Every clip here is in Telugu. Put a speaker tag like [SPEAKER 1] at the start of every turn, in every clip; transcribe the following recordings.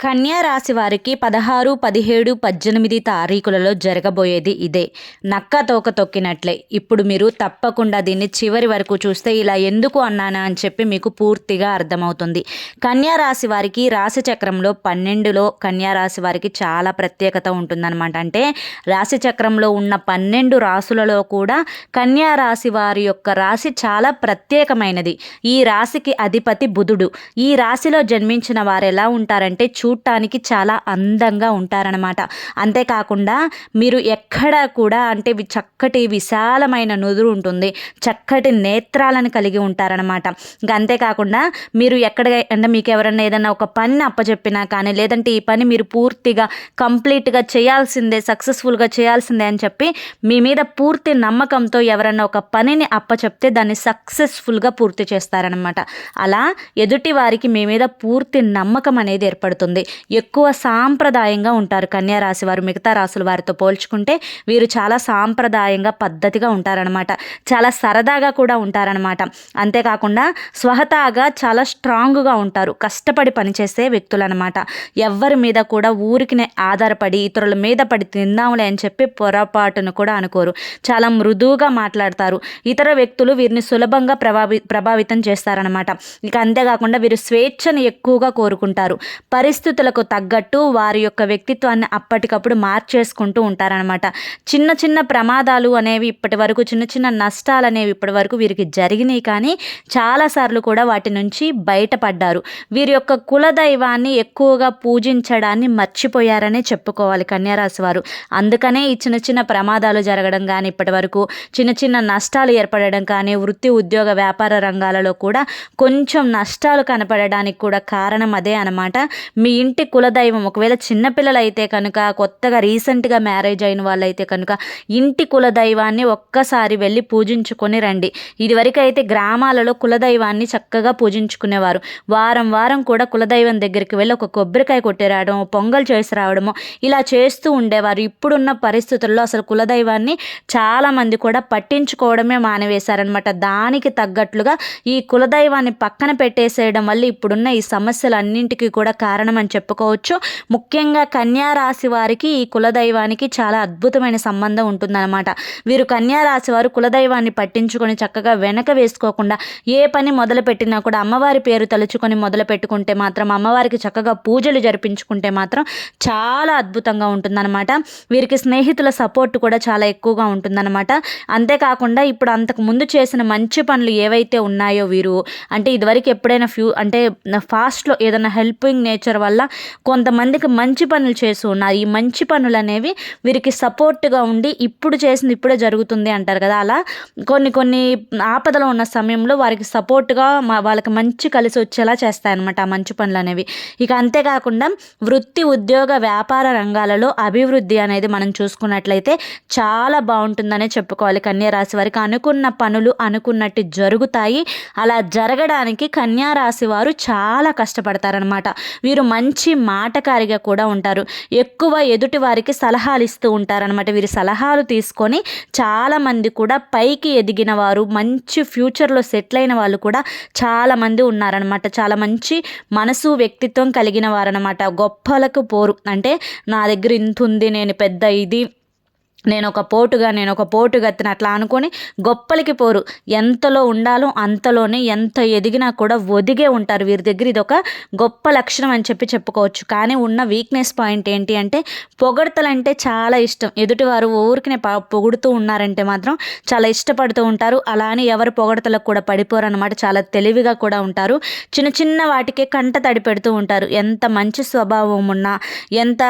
[SPEAKER 1] కన్యా రాశి వారికి పదహారు పదిహేడు పద్దెనిమిది తారీఖులలో జరగబోయేది ఇదే. నక్క తోక తొక్కినట్లే. ఇప్పుడు మీరు తప్పకుండా దీన్ని చివరి వరకు చూస్తే ఇలా ఎందుకు అన్నానా అని చెప్పి మీకు పూర్తిగా అర్థమవుతుంది. కన్యా రాశి వారికి రాశి చక్రంలో పన్నెండులో కన్యా రాశి వారికి చాలా ప్రత్యేకత ఉంటుందన్నమాట. అంటే రాశి చక్రంలో ఉన్న పన్నెండు రాసులలో కూడా కన్యా రాశి వారి యొక్క రాశి చాలా ప్రత్యేకమైనది. ఈ రాశికి అధిపతి బుధుడు. ఈ రాశిలో జన్మించిన వారు ఎలా ఉంటారంటే చూ చూడటానికి చాలా అందంగా ఉంటారనమాట అంతేకాకుండా మీరు ఎక్కడ కూడా అంటే చక్కటి విశాలమైన నుదురు ఉంటుంది. చక్కటి నేత్రాలను కలిగి ఉంటారనమాట ఇంకా అంతేకాకుండా మీరు ఎక్కడ అంటే మీకు ఎవరైనా ఏదైనా ఒక పని అప్పచెప్పినా కానీ లేదంటే ఈ పని మీరు పూర్తిగా కంప్లీట్గా చేయాల్సిందే సక్సెస్ఫుల్గా చేయాల్సిందే అని చెప్పి మీ మీద పూర్తి నమ్మకంతో ఎవరైనా ఒక పనిని అప్పచెప్తే దాన్ని సక్సెస్ఫుల్గా పూర్తి చేస్తారనమాట అలా ఎదుటి వారికి మీ మీద పూర్తి నమ్మకం అనేది ఏర్పడుతుంది. ఎక్కువ సాంప్రదాయంగా ఉంటారు కన్యా రాశి వారు. మిగతా రాసుల వారితో పోల్చుకుంటే వీరు చాలా సాంప్రదాయంగా పద్ధతిగా ఉంటారనమాట చాలా సరదాగా కూడా ఉంటారనమాట అంతేకాకుండా స్వహతాగా చాలా స్ట్రాంగ్గా ఉంటారు. కష్టపడి పనిచేసే వ్యక్తులు అనమాట ఎవరి మీద కూడా ఊరికి ఆధారపడి ఇతరుల మీద పడి తిందాంలే అని చెప్పి పొరపాటును కూడా అనుకోరు. చాలా మృదువుగా మాట్లాడతారు. ఇతర వ్యక్తులు వీరిని సులభంగా ప్రభావి ప్రభావితం చేస్తారనమాట ఇక అంతేకాకుండా వీరు స్వేచ్ఛను ఎక్కువగా కోరుకుంటారు. పరిస్థితి పరిస్థితులకు తగ్గట్టు వారి యొక్క వ్యక్తిత్వాన్ని అప్పటికప్పుడు మార్చేసుకుంటూ ఉంటారనమాట చిన్న చిన్న ప్రమాదాలు అనేవి ఇప్పటి వరకు చిన్న చిన్న నష్టాలు అనేవి ఇప్పటి వరకు వీరికి జరిగినాయి కానీ చాలాసార్లు కూడా వాటి నుంచి బయటపడ్డారు. వీరి యొక్క కులదైవాన్ని ఎక్కువగా పూజించడాన్ని మర్చిపోయారనే చెప్పుకోవాలి కన్యారాశి వారు. అందుకనే ఈ చిన్న చిన్న ప్రమాదాలు జరగడం కానీ ఇప్పటి వరకు చిన్న చిన్న నష్టాలు ఏర్పడడం కానీ వృత్తి ఉద్యోగ వ్యాపార రంగాలలో కూడా కొంచెం నష్టాలు కనపడడానికి కూడా కారణం అదే అనమాట మీ ఇంటి కులదైవం. ఒకవేళ చిన్నపిల్లలు అయితే కనుక కొత్తగా రీసెంట్గా మ్యారేజ్ అయిన వాళ్ళైతే కనుక ఇంటి కులదైవాన్ని ఒక్కసారి వెళ్ళి పూజించుకొని రండి. ఇదివరకు అయితే గ్రామాలలో కులదైవాన్ని చక్కగా పూజించుకునేవారు. వారం వారం కూడా కులదైవం దగ్గరికి వెళ్ళి ఒక కొబ్బరికాయ కొట్టిరావడం పొంగల్ చేసి రావడము ఇలా చేస్తూ ఉండేవారు. ఇప్పుడున్న పరిస్థితుల్లో అసలు కులదైవాన్ని చాలామంది కూడా పట్టించుకోవడమే మానేవేశారనమాట దానికి తగ్గట్లుగా ఈ కులదైవాన్ని పక్కన పెట్టేసేయడం వల్ల ఇప్పుడున్న ఈ సమస్యలన్నింటికీ కూడా కారణం అని చెప్పుకోవచ్చు. ముఖ్యంగా కన్యా రాశి వారికి ఈ కులదైవానికి చాలా అద్భుతమైన సంబంధం ఉంటుందన్నమాట. వీరు కన్యా రాశి వారు కులదైవాన్ని పట్టించుకొని చక్కగా వెనక వేసుకోకుండా ఏ పని మొదలు పెట్టినా కూడా అమ్మవారి పేరు తలుచుకొని మొదలు పెట్టుకుంటే మాత్రం అమ్మవారికి చక్కగా పూజలు జరిపించుకుంటే మాత్రం చాలా అద్భుతంగా ఉంటుందన్నమాట. వీరికి స్నేహితుల సపోర్ట్ కూడా చాలా ఎక్కువగా ఉంటుందన్నమాట. అంతేకాకుండా ఇప్పుడు అంతకు ముందు చేసిన మంచి పనులు ఏవైతే ఉన్నాయో వీరు అంటే ఇదివరకు ఎప్పుడైనా ఫ్యూ అంటే ఫాస్ట్లో ఏదైనా హెల్పింగ్ నేచర్ వల్ల కొంతమందికి మంచి పనులు చేసి ఉన్నారు. ఈ మంచి పనులు అనేవి వీరికి సపోర్ట్గా ఉండి ఇప్పుడు చేసింది ఇప్పుడే జరుగుతుంది అంటారు కదా. అలా కొన్ని కొన్ని ఆపదలో ఉన్న సమయంలో వారికి సపోర్ట్గా వాళ్ళకి మంచి కలిసి వచ్చేలా చేస్తాయన్నమాట ఆ మంచి పనులు అనేవి. ఇక అంతేకాకుండా వృత్తి ఉద్యోగ వ్యాపార రంగాలలో అభివృద్ధి అనేది మనం చూసుకున్నట్లయితే చాలా బాగుంటుందనే చెప్పుకోవాలి. కన్యా రాశి వారికి అనుకున్న పనులు అనుకున్నట్టు జరుగుతాయి. అలా జరగడానికి కన్యారాశి వారు చాలా కష్టపడతారనమాట వీరు మంచి మాటకారిగా కూడా ఉంటారు. ఎక్కువ ఎదుటి వారికి సలహాలు ఇస్తూ ఉంటారనమాట వీరి సలహాలు తీసుకొని చాలామంది కూడా పైకి ఎదిగిన వారు మంచి ఫ్యూచర్లో సెటిల్ అయిన వాళ్ళు కూడా చాలామంది ఉన్నారనమాట చాలా మంచి మనసు వ్యక్తిత్వం కలిగిన వారనమాట గొప్పలకు పోరు. అంటే నా దగ్గర ఇంత ఉంది నేను పెద్ద ఇది నేను ఒక పోటుగా నేను ఒక పోటుగత్తిన అట్లా అనుకొని గొప్పలకి పోరు. ఎంతలో ఉండాలో అంతలోనే ఎంత ఎదిగినా కూడా ఒదిగే ఉంటారు. వీరి దగ్గర ఇది ఒక గొప్ప లక్షణం అని చెప్పి చెప్పుకోవచ్చు. కానీ ఉన్న వీక్నెస్ పాయింట్ ఏంటి అంటే పొగడతలంటే చాలా ఇష్టం. ఎదుటివారు ఊరికినే పొగుడుతూ ఉన్నారంటే మాత్రం చాలా ఇష్టపడుతూ ఉంటారు. అలా అని ఎవరు పొగడతలకు కూడా పడిపోరు అనమాట చాలా తెలివిగా కూడా ఉంటారు. చిన్న చిన్న వాటికే కంట తడి పెడుతూ ఉంటారు. ఎంత మంచి స్వభావం ఉన్నా ఎంత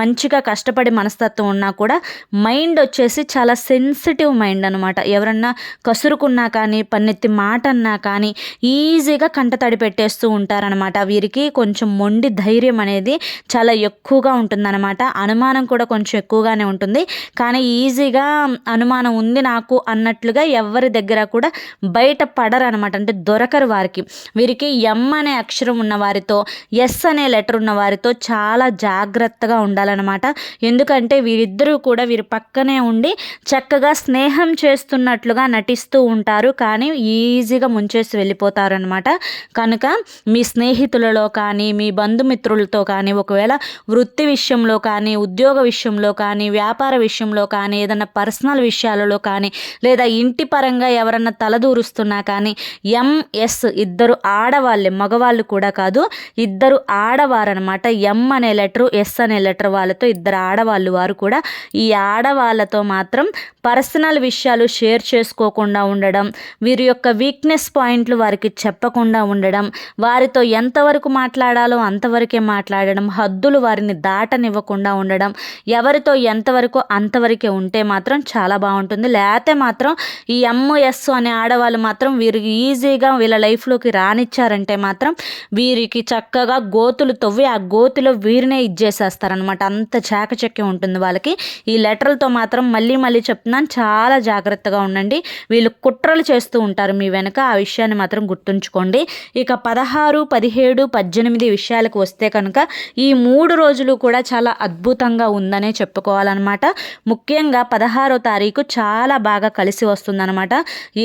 [SPEAKER 1] మంచిగా కష్టపడి మనస్తత్వం ఉన్నా కూడా మైండ్ వచ్చేసి చాలా సెన్సిటివ్ మైండ్ అనమాట ఎవరన్నా కసురుకున్నా కానీ పన్నెత్తి మాట అన్నా కానీ ఈజీగా కంటతడి పెట్టేస్తూ ఉంటారనమాట వీరికి కొంచెం మొండి ధైర్యం అనేది చాలా ఎక్కువగా ఉంటుందన్నమాట. అనుమానం కూడా కొంచెం ఎక్కువగానే ఉంటుంది. కానీ ఈజీగా అనుమానం ఉంది నాకు అన్నట్లుగా ఎవరి దగ్గర కూడా బయట పడరు అనమాట అంటే దొరకరు వారికి. వీరికి ఎం అనే అక్షరం ఉన్న వారితో ఎస్ అనే లెటర్ ఉన్న వారితో చాలా జాగ్రత్తగా ఉండాలన్నమాట. ఎందుకంటే వీరిద్దరూ కూడా వీరి పక్కనే ఉండి చక్కగా స్నేహం చేస్తున్నట్లుగా నటిస్తూ ఉంటారు. కానీ ఈజీగా ముంచేసి వెళ్ళిపోతారనమాట కనుక మీ స్నేహితులలో కానీ మీ బంధుమిత్రులతో కానీ ఒకవేళ వృత్తి విషయంలో కానీ ఉద్యోగ విషయంలో కానీ వ్యాపార విషయంలో కానీ ఏదైనా పర్సనల్ విషయాలలో కానీ లేదా ఇంటి పరంగా ఎవరన్నా తలదూరుస్తున్నా కానీ ఎంఎస్ ఇద్దరు ఆడవాళ్ళే మగవాళ్ళు కూడా కాదు ఇద్దరు ఆడవారనమాట ఎం అనే లెటరు ఎస్ అనే లెటర్ వాళ్ళతో ఇద్దరు ఆడవాళ్ళు వారు కూడా ఈ ఆడ ఆడవాళ్ళతో మాత్రం పర్సనల్ విషయాలు షేర్ చేసుకోకుండా ఉండడం వీరి యొక్క వీక్నెస్ పాయింట్లు వారికి చెప్పకుండా ఉండడం వారితో ఎంతవరకు మాట్లాడాలో అంతవరకే మాట్లాడడం హద్దులు వారిని దాటనివ్వకుండా ఉండడం ఎవరితో ఎంతవరకు అంతవరకే ఉంటే మాత్రం చాలా బాగుంటుంది. లేకపోతే మాత్రం ఈ ఎంఎస్ అనే ఆడవాళ్ళు మాత్రం వీరికి ఈజీగా వీళ్ళ లైఫ్లోకి రానిచ్చారంటే మాత్రం వీరికి చక్కగా గోతులు తవ్వి ఆ గోతులో వీరినే ఇచ్చేసేస్తారనమాట అంత చాకచక్యం ఉంటుంది వాళ్ళకి. ఈ వ్యక్తులతో మాత్రం మళ్ళీ మళ్ళీ చెప్తున్నాను. చాలా జాగ్రత్తగా ఉండండి. వీళ్ళు కుట్రలు చేస్తూ ఉంటారు మీ వెనుక. ఆ విషయాన్ని మాత్రం గుర్తుంచుకోండి. ఇక పదహారు పదిహేడు పద్దెనిమిది విషయాలకు వస్తే కనుక ఈ మూడు రోజులు కూడా చాలా అద్భుతంగా ఉందనే చెప్పుకోవాలన్నమాట. ముఖ్యంగా పదహారో తారీఖు చాలా బాగా కలిసి వస్తుందన్నమాట.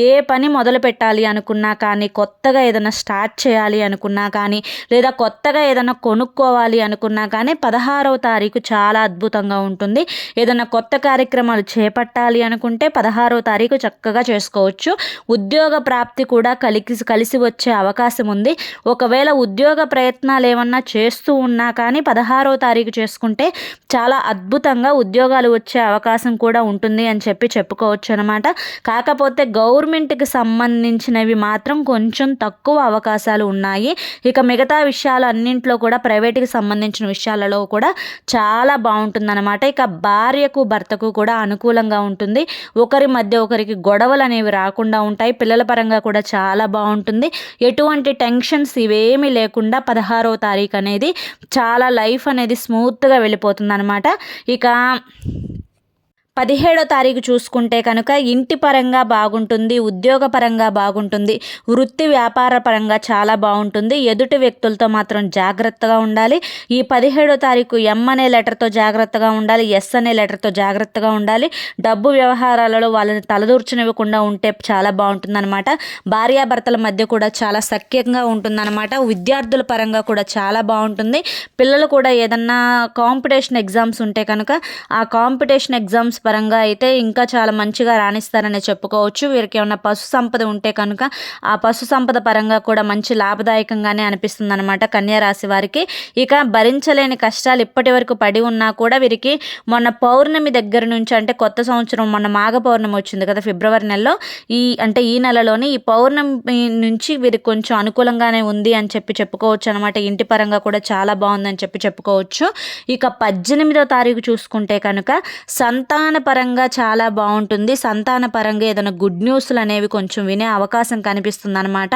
[SPEAKER 1] ఏ పని మొదలు పెట్టాలి అనుకున్నా కానీ కొత్తగా ఏదైనా స్టార్ట్ చేయాలి అనుకున్నా కానీ లేదా కొత్తగా ఏదైనా కొనుక్కోవాలి అనుకున్నా కానీ పదహారవ తారీఖు చాలా అద్భుతంగా ఉంటుంది. ఏదైనా కొత్త కార్యక్రమాలు చేపట్టాలి అనుకుంటే పదహారవ తారీఖు చక్కగా చేసుకోవచ్చు. ఉద్యోగ ప్రాప్తి కూడా కలిసి కలిసి వచ్చే అవకాశం ఉంది. ఒకవేళ ఉద్యోగ ప్రయత్నాలు ఏమన్నా చేస్తూ ఉన్నా కానీ పదహారవ తారీఖు చేసుకుంటే చాలా అద్భుతంగా ఉద్యోగాలు వచ్చే అవకాశం కూడా ఉంటుంది అని చెప్పి చెప్పుకోవచ్చు అనమాట కాకపోతే గవర్నమెంట్కి సంబంధించినవి మాత్రం కొంచెం తక్కువ అవకాశాలు ఉన్నాయి. ఇక మిగతా విషయాలు అన్నింట్లో కూడా ప్రైవేట్కి సంబంధించిన విషయాలలో కూడా చాలా బాగుంటుందన్నమాట. ఇక భార్యకు భర్త భర్తకు కూడా అనుకూలంగా ఉంటుంది. ఒకరి మధ్య ఒకరికి గొడవలు అనేవి రాకుండా ఉంటాయి. పిల్లల పరంగా కూడా చాలా బాగుంటుంది. ఎటువంటి టెన్షన్స్ ఇవేమీ లేకుండా పదహారవ తారీఖు అనేది చాలా లైఫ్ అనేది స్మూత్గా వెళ్ళిపోతుంది అనమాట ఇక పదిహేడో తారీఖు చూసుకుంటే కనుక ఇంటి పరంగా బాగుంటుంది ఉద్యోగ పరంగా బాగుంటుంది వృత్తి వ్యాపార పరంగా చాలా బాగుంటుంది. ఎదుటి వ్యక్తులతో మాత్రం జాగ్రత్తగా ఉండాలి. ఈ పదిహేడో తారీఖు ఎం అనే లెటర్తో జాగ్రత్తగా ఉండాలి ఎస్ అనే లెటర్తో జాగ్రత్తగా ఉండాలి. డబ్బు వ్యవహారాలలో వాళ్ళని తలదూర్చనివ్వకుండా ఉంటే చాలా బాగుంటుందన్నమాట. భార్యాభర్తల మధ్య కూడా చాలా సఖ్యంగా ఉంటుందన్నమాట. విద్యార్థుల పరంగా కూడా చాలా బాగుంటుంది. పిల్లలు కూడా ఏదన్నా కాంపిటీషన్ ఎగ్జామ్స్ ఉంటే కనుక ఆ కాంపిటీషన్ ఎగ్జామ్స్ పరంగా అయితే ఇంకా చాలా మంచిగా రాణిస్తారని చెప్పుకోవచ్చు. వీరికి ఏమన్నా పశు సంపద ఉంటే కనుక ఆ పశు సంపద పరంగా కూడా మంచి లాభదాయకంగానే అనిపిస్తుంది అనమాట కన్యారాశి వారికి. ఇక భరించలేని కష్టాలు ఇప్పటి వరకు పడి ఉన్నా కూడా వీరికి మొన్న పౌర్ణమి దగ్గర నుంచి అంటే కొత్త సంవత్సరం మొన్న మాఘ పౌర్ణమి వచ్చింది కదా ఫిబ్రవరి నెలలో. ఈ అంటే ఈ నెలలోనే ఈ పౌర్ణమి నుంచి వీరికి కొంచెం అనుకూలంగానే ఉంది అని చెప్పి చెప్పుకోవచ్చు అనమాట ఇంటి పరంగా కూడా చాలా బాగుందని చెప్పి చెప్పుకోవచ్చు. ఇక పద్దెనిమిదో తారీఖు చూసుకుంటే కనుక సంతాన సంతాన పరంగా చాలా బాగుంటుంది. సంతాన పరంగా ఏదైనా గుడ్ న్యూస్లు అనేవి కొంచెం వినే అవకాశం కనిపిస్తుంది అనమాట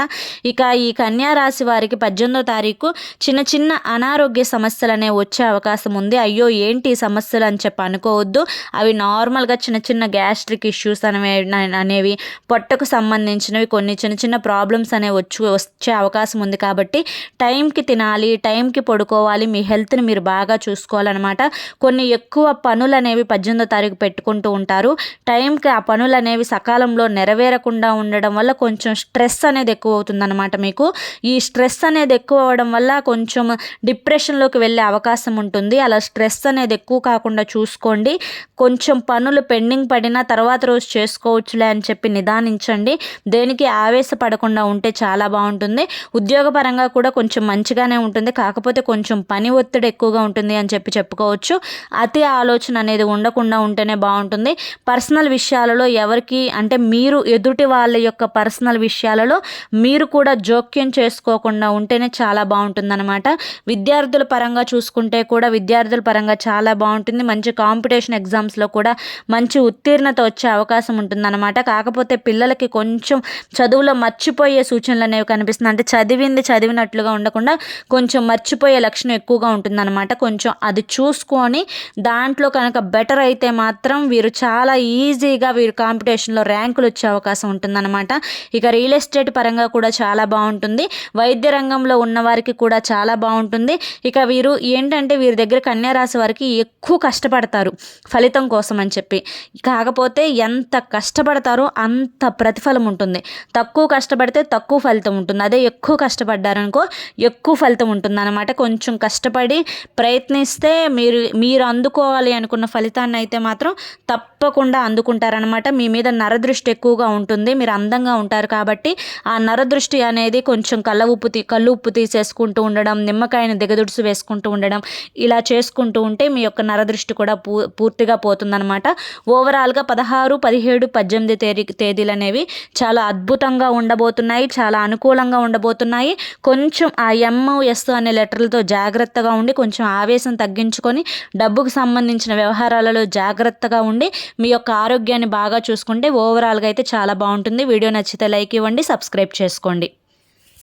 [SPEAKER 1] ఇక ఈ కన్యా రాశి వారికి పద్దెనిమిదో తారీఖు చిన్న చిన్న అనారోగ్య సమస్యలు అనేవి వచ్చే అవకాశం ఉంది. అయ్యో ఏంటి సమస్యలు అని చెప్పి అనుకోవద్దు. అవి నార్మల్గా చిన్న చిన్న గ్యాస్ట్రిక్ ఇష్యూస్ అనేవి అనేవి పొట్టకు సంబంధించినవి కొన్ని చిన్న చిన్న ప్రాబ్లమ్స్ అనేవి వచ్చి వచ్చే అవకాశం ఉంది కాబట్టి టైంకి తినాలి టైంకి పడుకోవాలి. మీ హెల్త్ని మీరు బాగా చూసుకోవాలన్నమాట. కొన్ని ఎక్కువ పనులు అనేవి పద్దెనిమిదో తారీఖు పెట్టుకుంటూ ఉంటారు. టైంకి ఆ పనులు అనేవి సకాలంలో నెరవేరకుండా ఉండడం వల్ల కొంచెం స్ట్రెస్ అనేది ఎక్కువ అవుతుందన్నమాట మీకు. ఈ స్ట్రెస్ అనేది ఎక్కువ అవ్వడం వల్ల కొంచెం డిప్రెషన్లోకి వెళ్ళే అవకాశం ఉంటుంది. అలా స్ట్రెస్ అనేది ఎక్కువ కాకుండా చూసుకోండి. కొంచెం పనులు పెండింగ్ పడినా తర్వాత రోజు చేసుకోవచ్చులే అని చెప్పి నిదానించండి. దేనికి ఆవేశపడకుండా ఉంటే చాలా బాగుంటుంది. ఉద్యోగపరంగా కూడా కొంచెం మంచిగానే ఉంటుంది. కాకపోతే కొంచెం పని ఒత్తిడి ఎక్కువగా ఉంటుంది అని చెప్పి చెప్పుకోవచ్చు. అతి ఆలోచన అనేది ఉండకుండా ఉంటేనే బాగుంటుంది. పర్సనల్ విషయాలలో ఎవరికి అంటే మీరు ఎదుటి వాళ్ళ యొక్క పర్సనల్ విషయాలలో మీరు కూడా జోక్యం చేసుకోకుండా ఉంటేనే చాలా బాగుంటుందన్నమాట. విద్యార్థుల పరంగా చూసుకుంటే కూడా విద్యార్థుల పరంగా చాలా బాగుంటుంది. మంచి కాంపిటీషన్ ఎగ్జామ్స్లో కూడా మంచి ఉత్తీర్ణత వచ్చే అవకాశం ఉంటుందన్నమాట. కాకపోతే పిల్లలకి కొంచెం చదువులో మర్చిపోయే సూచనలు అనేవి కనిపిస్తుంది అంటే చదివింది చదివినట్లుగా ఉండకుండా కొంచెం మర్చిపోయే లక్షణం ఎక్కువగా ఉంటుందన్నమాట. కొంచెం అది చూసుకొని దాంట్లో కనుక బెటర్ అయితే మాత్రం మాత్రం వీరు చాలా ఈజీగా వీరు కాంపిటీషన్లో ర్యాంకులు వచ్చే అవకాశం ఉంటుందన్నమాట. ఇక రియల్ ఎస్టేట్ పరంగా కూడా చాలా బాగుంటుంది. వైద్య రంగంలో ఉన్న వారికి కూడా చాలా బాగుంటుంది. ఇక వీరు ఏంటంటే వీరి దగ్గర కన్యా రాశి వారికి ఎక్కువ కష్టపడతారు ఫలితం కోసం అని చెప్పి. కాకపోతే ఎంత కష్టపడతారో అంత ప్రతిఫలం ఉంటుంది. తక్కువ కష్టపడితే తక్కువ ఫలితం ఉంటుంది. అదే ఎక్కువ కష్టపడ్డారనుకో ఎక్కువ ఫలితం ఉంటుంది అనమాట కొంచెం కష్టపడి ప్రయత్నిస్తే మీరు మీరు అందుకోవాలి అనుకున్న ఫలితాన్ని అయితే మాత్రం తప్పకుండా అందుకుంటారనమాట మీ మీద నరదృష్టి ఎక్కువగా ఉంటుంది. మీరు అందంగా ఉంటారు కాబట్టి ఆ నరదృష్టి అనేది కొంచెం కళ్ళ ఉప్పు తీ కళ్ళు ఉప్పు తీసేసుకుంటూ ఉండడం నిమ్మకాయని దిగదుడుసు వేసుకుంటూ ఉండడం ఇలా చేసుకుంటూ ఉంటే మీ యొక్క నరదృష్టి కూడా పూ పూర్తిగా పోతుందనమాట ఓవరాల్గా పదహారు పదిహేడు పద్దెనిమిది తేదీ తేదీలు అనేవి చాలా అద్భుతంగా ఉండబోతున్నాయి. చాలా అనుకూలంగా ఉండబోతున్నాయి. కొంచెం ఆ ఎమ్ ఎస్ అనే లెటర్లతో జాగ్రత్తగా ఉండి కొంచెం ఆవేశం తగ్గించుకొని డబ్బుకు సంబంధించిన వ్యవహారాలలో జాగ్రత్త జాగ్రత్తగా ఉండి మీ యొక్క ఆరోగ్యాన్ని బాగా చూసుకుంటే ఓవరాల్గా అయితే చాలా బాగుంటుంది. వీడియో నచ్చితే లైక్ ఇవ్వండి సబ్స్క్రైబ్ చేసుకోండి.